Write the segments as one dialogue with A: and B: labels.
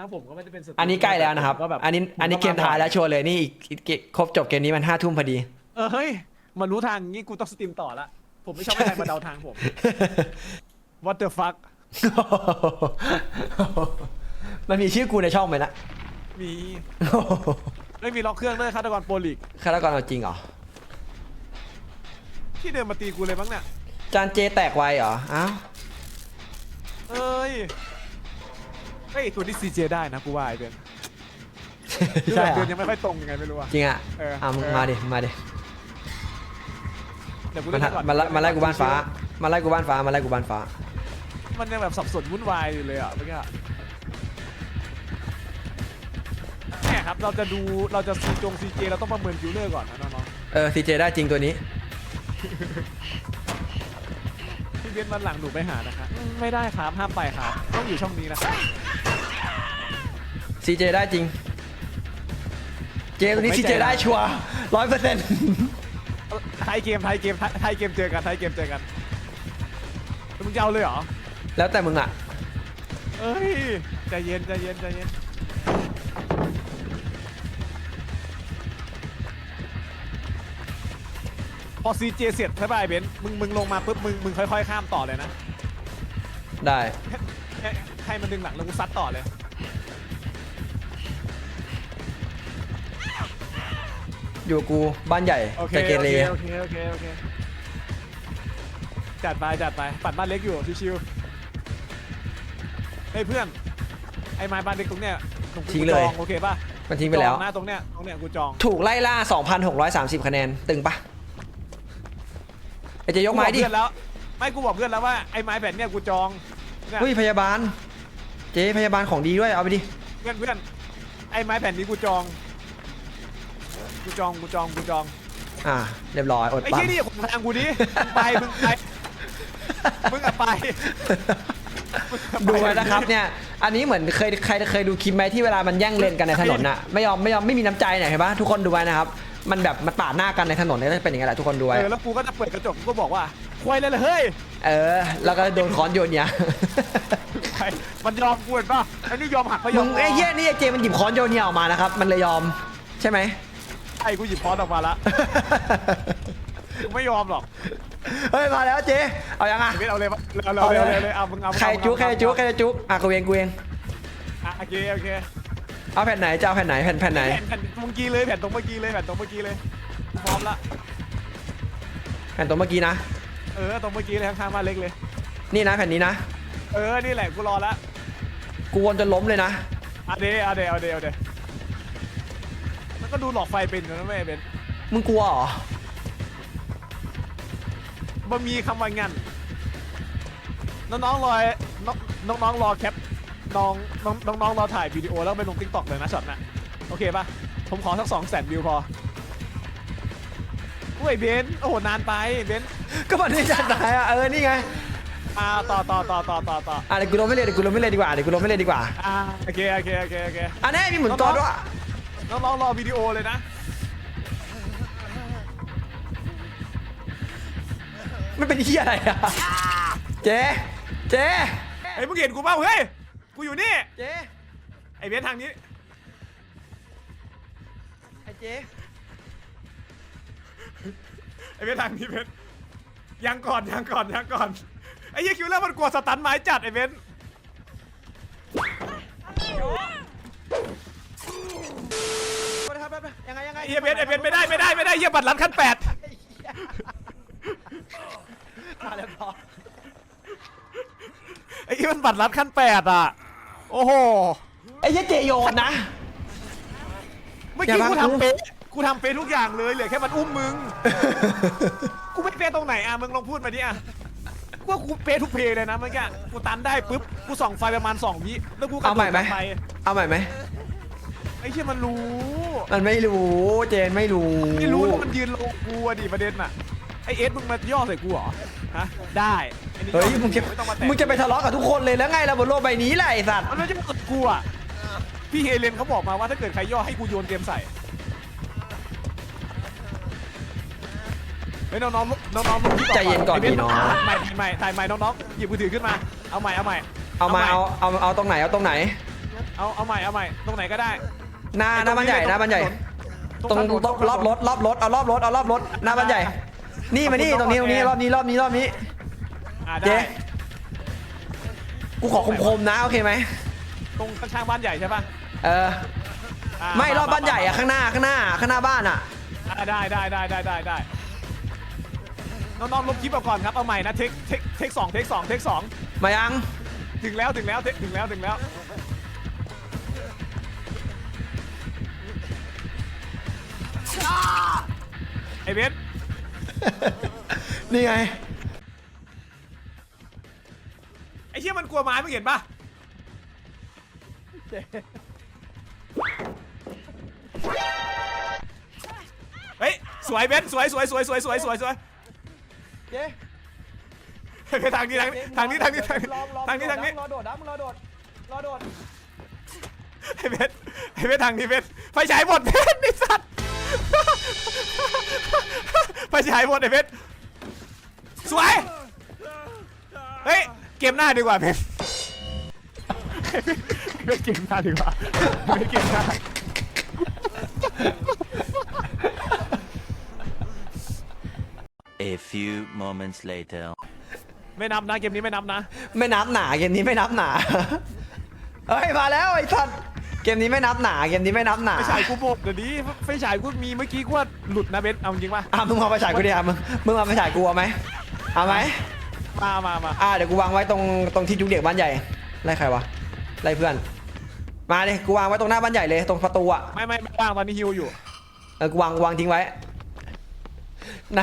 A: อ้าวผมก็ไม่ได้เป็นศัตรู
B: อันนี้ใกล้แล้วนะครับ
A: ก็แบบ
B: อันนี้อันนี้เกมท้ายแล้วชัวร์เลยนี่อีกอีกเกมครบจบเกมนี้มันห้าทุ่มพอดี
A: เออเฮ้ยมารู้ทางงี้กูต้องสตรีมต่อละผมไม่ชอบให้ใครมาเดาทางผม What the fuck
B: มันมีชื่อกูในช่องไหมนะ
A: มีไม่มีล็อกเครื่องด้วยฆาตกรโปรลิก
B: ฆาตกรเอาจริงเหรอ
A: ที่เดินมาตีกูเลยมั้งเนี่ย
B: จานเจแตกไวเหรอ อ้าว
A: เอ้ย เฮ้ยตัวนี้ซีเจได้นะกูว่าไอเดือน
B: ใช่เหร
A: เดือ
B: อน
A: ยังไม่ค่อยตรงยังไงไม่รู้อะ
B: จริงอะ
A: เออ
B: อะมึง
A: เออ
B: มาดิมาดิ
A: เดี๋ยวกู
B: มัน
A: เล่นก่อน
B: มันไล่มันไล่กูบ้านฟ้ามันไล่กูบ้านฟ้ามันไล่กูบ้านฟ้า
A: มันยังแบบสับสนวุ่นวายอยู่เลยอะเมื่อกี้อะเนี่ยครับเราจะดูเราจะซีจงซีเจเราต้องประเมินฟิลเลอร์ก่อนนะน้อง
B: เออซีเจได้จริงตัวนี้
A: ๆพี่เบนวันหลังหนูไปหานะคะอืมไม่ได้ครับห้ามไปครับต้องอยู่ช่องนี้นะครับ
B: ซีเจได้จริงเจตัวนี้
A: ผมไม่
B: ซีเจ
A: ใจร้าย
B: ได้ชัวร้อยเปอร์เซ็นต์
A: ไทยเกมไทยเกมไทยไทยเกมเจอกันไทยเกมเจอกันแล้วมึงจะเอาเลยเหรอ
B: แล้วแต่มึงอะ
A: เอ้ยใจเย็นใจเย็นใจเย็นพอซีเจเสร็จใช่ป่ะไอ้เบนซ์มึงมึงลงมาปุ๊บมึงมึงค่อยๆข้ามต่อเลยนะ
B: ได้
A: ให้ให้มันดึงหลังแล้วกูซัดต่อเลย
B: อยู่กับกูบ้านใหญ่
A: โอเค
B: แต่เก
A: โอ
B: เร
A: เคโอเคโอเคโอเคจัดไปจัดไปปัดบ้านเล็กอยู่ชิวๆเฮ้ยเพื่อนไอ้ไม้บ้านเล็กตรงเนี้ยตรงกู
B: ทิ้งเลย
A: จองโอเคป่ะ
B: มันทิ้งไปแล้ว
A: จองนะตรงเนี้ยตรงเนี้ยกูจอง
B: ถูกไล่ล่า 2,630 คะแนน ตึงปะไอเจยกไม้ดิ
A: กูบอกเพื่อนแล้วไม่กูบอกเพื่อนแล้วว่าไอ้ไม้แผ่นเนี่ยกูจองเนี่ย
B: เฮ้ยพยาบาล เจพยาบาลของดีด้วย เอาไปดิ
A: เพื่อนเพื่อนไอ้ไม้แผ่นนี้กูจอง กูจองกูจองกูจอง
B: อ่าเรียบร้อยอด
A: ไอ้
B: ปั๊ม
A: ที่นี่ของทางกูดิมึงไปมึงไปมึงอะไป
B: ดูไว้นะครับเนี่ย อันนี้เหมือนเคยใครเคยดูคลิปไหมที่เวลามันแย่งเลนกันในถนนน่ะไม่ยอมไม่ยอมไม่มีน้ำใจหน่อยเห็นปะทุกคนดูไว้นะครับ มันแบบมันปาดหน้ากันในถนนเนี่ยก็จะเป็นอย่างนี้แหละทุกคนดูไว้
A: เออแล้วกูก็จะเปิดกระจกกูก็บอกว่าควายเลยเลยเฮ้ย
B: เออ แล้วก็โดนค้อนโยนเนี่ย
A: ใครมันยอมกูเห็นป่ะไอ้นี่ยอมหักเขาย
B: มึ
A: อม
B: งไอ้เหี้ยนี่ไอ้เจมันหยิบค้อนโยนเนี่ยออกมานะครับ มันเลยยอมใช่ไหม
A: ไอ้กูหยิบพอสออกมาละกูไม่ยอมหรอก
B: เฮ้ยมาแล้วเจเอายังอะ
A: เบนเอาเลยปะเอาเลยเอาเลยเอาเลยเอาเลยเอามึงเอามึง
B: ใคร
A: เอามึง
B: จุกใคร
A: เอา
B: จุกใครจุกอะกูเองกูเอง
A: อะโอเคโอเค
B: เอาแผ่นไหนจะเอาแผ่นไหนแผ่นแผ่นไหน
A: แผ่นแผ่นตรงเมื่อกี้เลยแผ่นตรงเมื่อกี้เลยแผ่นตรงเมื่อกี้เลยกูพร้อมละ
B: แผ่นตัวเมื่อกี้นะ
A: เออตรงเมื่อกี้เลยข้างๆบ้านเล็กเลย
B: นี่นะแผ่นนี้นะ
A: เออนี่แหละกูรอละ
B: กูวนจนล้มเลยนะ
A: เอาเดเอาเดเอาเดเอาเดแล้ว ก็ดูหลอกไฟเป็นอยู่นะแม่เบน
B: มึงกลัวเหรอ
A: มันมีคำว่างั้นน้องๆรอน้องน้องๆรอแคปน้องน้องน้องน้องรอถ่ายวิดีโอแล้วไปลงทิกตอกเลยนะช็อตน่ะโอเคป่ะ ผมขอสักสองแสนวิวพออุ้ยเบนซ์โอ้โหนานไปเบนซ์
B: ก็มันนี่จัดไหนอะเออนี่ไง
A: อ่าต่อต่อต่อต่อต่อต่อ
B: อะเดี๋ยวกูลงไม่เลยเดี๋ยวกูลงไม่เลยดีกว่าเดี๋ยวกูลงไม่เลยดีกว่า
A: อ่าโอเคโอเคโอเคโอเค
B: อันนี้มีหมุนตัวด้วย
A: น้องๆรอวิดีโอเลยนะ
B: ไม่เป็นที่อะไรอะเจเจ
A: เฮ้ยมึงเห็นกูเปล่าเฮ้ย กูอยู่นี่
B: เจ
A: ไอเบนซ์ทางนี้
B: ไอ้เจ
A: ไอเบนซ์ทางนี้เบนซ์ยังก่อนยังก่อนยังก่อน ไอ้เหี้ยคิวเลอร์มันกลัวสตันไม้จัดไอเบน เหี้ยเบนซ์ไอเบนซ์ไม่ได้ไม่ได้ไม่ได้เหี้ยบัตรลัดขั้นแปด
B: มาแล้วพอ
A: ไอ้เหี้ยมันบัตรลัดขั้นแปดอะโอ้โห
B: ไอ้เหี้ยเจโยนนะ
A: เมื่อ
B: อย่า
A: กี้
B: บัง
A: กู
B: กู
A: ทำเป๊ะกูทำเป๊ะทุกอย่างเลยเหลือแค่มันอุ้มมึงกูไม่เป๊ะตรงไหนอะมึงลองพูดมาดิอะกูว่ากูเป๊ะทุกเพลย์เลยนะเมื่อกี้กูตันได้ปุ๊บกูส่องไฟประมาณสองวิแล้วกูกระ
B: เอา
A: โด
B: ใหม่
A: ด
B: ไหม
A: กลับไป
B: เอาใหม่ไหม
A: ไอ้เชี่ยมันรู้
B: มันไม่รู้ เจนไม่รู้
A: ไม่รู้แล้วมันยืนลงกูอะดิประเด็นอะ ไอเอสมึงมาย่อใส่กูเหรอ ฮะ ได้อันนี้
B: เฮ้ยมึงจะ
A: ไม่ต้องมาแตะ
B: มึงจะไปทะเลาะกับทุกคนเลยแล้วไงล่ะบนโลกใบนี้แหละไอ้สัตว์
A: มันไม่ใช่กดกูอะ พี่เฮเลนเขาบอกมาว่าถ้าเกิดใครย่อให้กูโยนเกมใส่เฮ้ยน้องๆน้องๆลงที่
B: ใจเย็นก่อน
A: ไบ
B: พี่น้อง
A: ใหม่ใหม่ถ่ายใหม่น้องๆหยิบมือถือขึ้นมา เอาใหม่เอาใหม่
B: เอามา
A: ให
B: เอาเอาเอาตรงไหนเอาตรงไหน
A: เเอาเอาใหม่เอาใหม่ตรงไหนก็ได้
B: หน้าหน้าบ้านใหญ่หน้าบ้านใหญ่ ตรง
A: ถนน
B: ตรงรอบรถรอบรถเอารอบรถเอารอบรถหน้าบ้านใหญ่ นี่มานี่ตรงนี้ตรงนี้รอบนี้รอบนี้รอบนี้
A: อ่า
B: เจ๊
A: ได้
B: กูขอคมๆนะโอเคไหม
A: ตรงข้างๆบ้านใหญ่ใช่ปะ
B: เออ
A: อ่า
B: ไม่รอบบ้านใหญ่อะข้างหน้าข้างหน้าข้างหน้าบ้านอะ
A: อ่าได้ได้ได้ได้ได้ได้น้องๆลบคลิปออกก่อนครับเอาใหม่นะเทคเทคเทคสองเทคสองเทคสอง
B: มายัง
A: ถึงแล้วถึงแล้วเทคถึงแล้วถึงแล้ว ไอเบส
B: นี่ไง
A: ไอเชี่ยมันกลัวไม้มึงเห็นปะเฮ้ยสวยเบสสวยสวยสวยสวยสวยสวยสวย
B: เจ๊
A: ไปทางนี้ทางนี้ทางนี้ทางนี้ทางนี้ทางนี้ทางนี้
B: รอโดดนะมึงรอโดดรอโดด
A: ไอ้เบสไอ้เบสทางนี้เบสไฟฉายหมดเบสไอ้สัตว์ ไฟฉายหมดไอ้เบสสวย เฮ้ย เกมหน้าดีกว่าเบสเบสเกมหน้าดีกว่าเบสเกมหน้า
C: A few moments later.
A: ไม่นับนะเกมนี้ไม่นับนะ
B: ไม่นับหนาเกมนี้ไม่นับหนา เฮ้ย มาแล้วไอ้สัตว์ เกมนี้ไม่นับหนาเกมนี้ไม่นับหนา
A: ไฟฉายกูหมดเดี๋ยวนี้ไฟฉายกูมีเมื่อกี้กูว่าหลุดนะเบสเอาจริงป่ะ
B: อะมึงมาไปฉายกูดิอะมึงมึงมาไปฉายกูเอาไหมเอาไหม
A: มามามา
B: อะเดี๋ยวกูวางไว้ตรงตรงที่จุกเด็กบ้านใหญ่ไล่ใครวะไล่เพื่อน มาดิกูวางไว้ตรงหน้าบ้านใหญ่เลยตรงประตูอะ
A: ไม่ไม่ไม่ว่างตอนนี้ฮิวอยู่
B: เออกูวางวางทิ้งไว้ไหน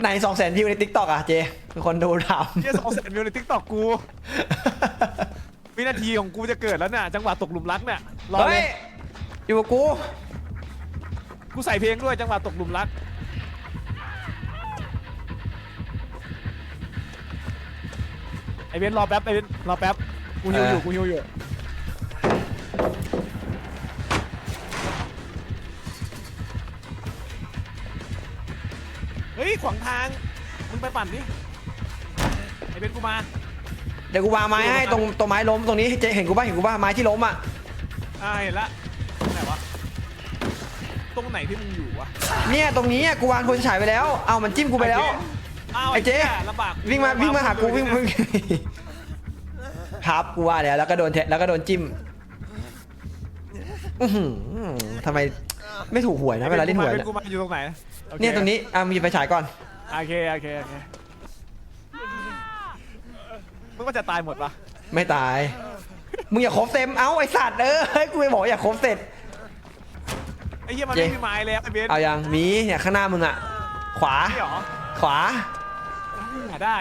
B: ไหนสองแสนวิวในทิกตอกอะเจเป็นคนดูถาม
A: เชี่ยสองแสนวิวในทิกตอกกู วินาทีของกูจะเกิดแล้วเนี่ยจังหวะตกหลุมรักเนี่ยรอเล
B: เฮ้ย
A: ย
B: อยู่กับกู
A: กูใส่เพลงด้วยจังหวะตกหลุมรัก ไอเบนรอแป๊บไอเบนรอแป๊บกูฮิวอยู่กูฮิวอยู่เฮ้ยขวางทางมึงไปปั่นดิไอเบนกูมา
B: เดี๋ยวกูวางไม้ให้ตรงตรงไม้ล้มตรงนี้เจเห็นกูป่ะเห็นกูป่ะไม้ที่ล้มอะ
A: อ่าเห็นละไหนวะตรงไหนที่มึงอยู่วะ
B: เนี่ยตรงนี้อะกูวางคนฉายไปแล้ว เอามันจิ้มกูไปแล้ว
A: อ้าว
B: ไอ้เจ๊
A: หี้ยลำบาก
B: วิ่งมาวิ่งมาหากูวิ่งมาครับกูว่าแล้วแล้วก็โดนเทแล้วก็โดนจิ้มอื้อหือทำไมไม่ถูกหวยนะเวลาเล่นหวย
A: เป็
B: เนี่ย
A: นกูมาอยู่ตรงไหนโอค
B: เนี่ยตรงนี้อะมึงหยิบไปฉายก่อน
A: โอเคโอเคโอเค มึงก็จะตายหมดปะ
B: ไม่ตาย มึงอย่าครบเต็มเอ้าไอสัตว์เออเฮ้ยกูไปบอกอย่าครบเสร็จ
A: ไอ้เหี้ยมัน
B: เจ๊
A: ไม่มีไม้แล้วไอ้เบน
B: เอายังมีเนี่ยข้างหน้ามึงอะ ขวา
A: นี่หรอ
B: ขวา
A: หาได้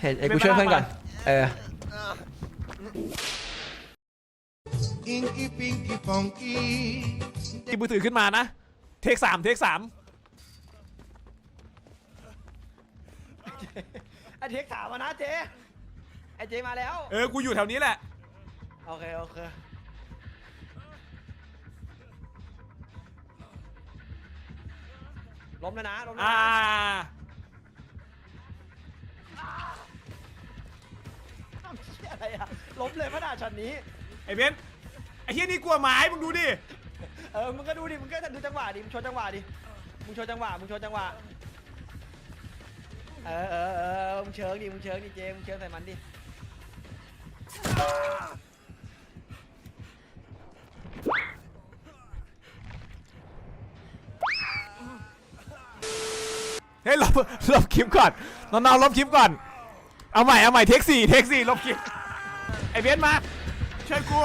B: เห็นไอ้กูช่วยเพื่อนก่อน เออ
D: Inky Pinky Funky.
A: กินมือถือขึ้นมานะ เทคสามเทคสาม
B: ไอเทคถามมานะเจ ไอเจมาแล้ว
A: เออ กูอยู่แถวนี้แหละ
B: โอเค โอเค ล้มแล้วนะ ล้มแล้ว
A: อ่า
B: นะทำเชี่ยอะไรอะล้มเลยพระดาช็อตนี้
A: ไอ้เบนไอ้เหี้ยนี่กลัวไม้มึงดูดิ
B: เออ มึงก็ดูดิ มึงก็ดูจังหวะดิ มึงโชว์จังหวะดิ มึงโชว์จังหวะ มึงโชว์จังหวะ เออเออเออมึงเชิงดิ มึงเชิงดิเจ มึงเชิงใส่มันดิ
A: เฮ้ยลบลบคลิปก่อนน้องๆลบคลิปก่อน เอาใหม่เอาใหม่เทคสี่เทคสี่ลบคลิปไอ้เบนมาช่วยกู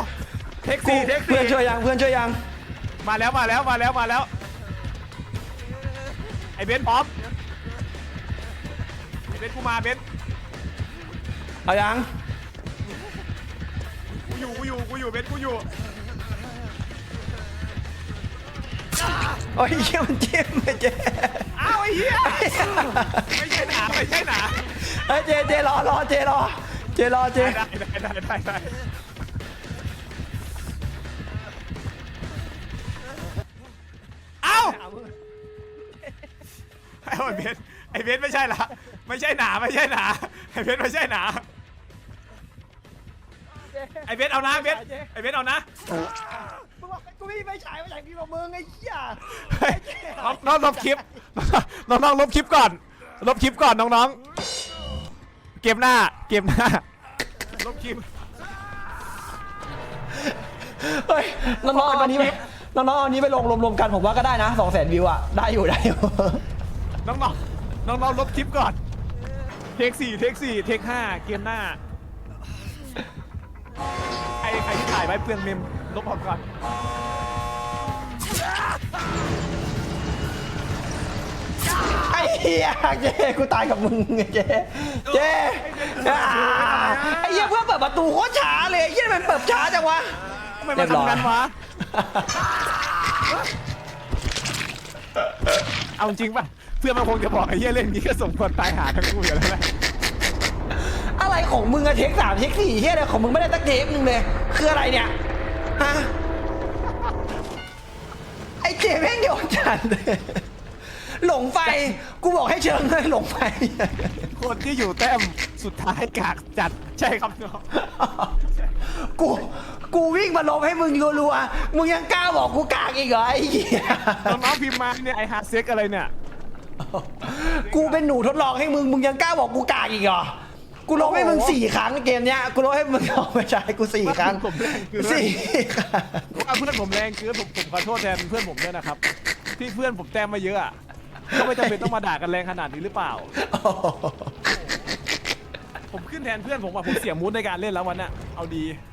A: เทคสี่เทค
B: เพื่
A: สี่
B: อนช่วยยังเพื่อนช่วยยัง
A: มาแล้วมาแล้วมาแล้วมาแล้วไอ้เบนพร้อมไอ้เบนกูมาเบน
B: เอายัง
A: กู อยู่กูอยู่กูอยู่เบนกูอยู่
B: โอ้ยเหี้ยมันจิ้มไอ้เจ
A: อ้าวไอ้เหี้ยไม่ใช่หนาไม่ใช่หนา
B: เฮ้ยเจเจรอรอเจรอเจรอเจ
A: ได้ได้ได้ได้ได้เอ้าไอ้เบนไอ้เบนไม่ใช่ละไม่ใช่หนาไม่ใช่หนาไอ้เบนไม่ใช่หนา ไอ้เบนเอานะเบนไอ้เบนเอานะ
B: มึงบอกกูไม่มีไฟฉายไฟฉายพี่บอกมึงไอ้เหี้ย
A: น้องน้องลบคลิปน้องน้องลบคลิปก่อน ลบคลิปก่อนน้องๆ เกมหน้า เกมหน้า ลบคลิป
B: เฮ้ยน้องๆเอาอันนี้ไปน้องๆเอาอันนี้ไปลงรวมๆกันผมว่าก็ได้นะสองแสนวิวอะได้อยู่ได้อยู่
A: น้องน้องน้องน้องๆลบคลิปก่อน เทคสี่เทคสี่เทคห้าเกมหน้าใครใครที่ถ่ายไว้เปลืองเมมลบออกก่อน
B: ไอ้เหี้ยเจ๊กูตายกับมึงไงเจ๊เจ๊อ่าไอ้เหี้ยเพื่อนเปิดประตูโคตรช้าเลยไอ้เหี้ยมันเปิดช้าจังวะ
A: ทำไมมาทำกันวะ เอาจริงป่ะ เพื่อนมันคงจะบอกไอ้เหี้ยเล่นนี้ก็สมควรตายหาทั้งคู่อยู่แล้วแหละ
B: อะไรของมึงอะเทคสามเทคสี่เฮียอะไรของมึงไม่ได้สักเทคนึงเลย คืออะไรเนี่ย ฮะ ไอ้เจแม่งโยนจัดเลย หลงไฟ กูบอกให้เชิงเลยหลงไฟ
A: คนที่อยู่แต้มสุดท้ายกากจัดใช่ครับน้อง
B: กูกูวิ่งมาลบให้มึงรัวๆ มึงยังกล้าบอกกูกากอีกเหรอไอ้เหี้ย
A: น้องๆพิมพ์มาเนี่ยไอฮาร์ดเซ็กอะไรเนี่ย
B: กูเป็นหนูทดลองให้มึง มึงยังกล้าบอกกูกากอีกเหรอ กูลบให้มึงสี่ครั้งเกมเนี้ยกูลบให้มึงเอาไปใช้กูสี่ครั้ง
A: ผมแรงเกิน
B: สี่ครั้ง
A: ว่าเพื่อนผมแรงคือผมผมขอโทษแทนเพื่อนผมด้วยนะครับ ที่เพื่อนผมแต้มมาเยอะอะก็ไม่จำเป็นต้องมาด่ากันแรงขนาดนี้หรือเปล่าผมขึ้นแทนเพื่อนผมอะผมเสียมูดในการเล่นแล้ววันน่ะเอาดี
B: เ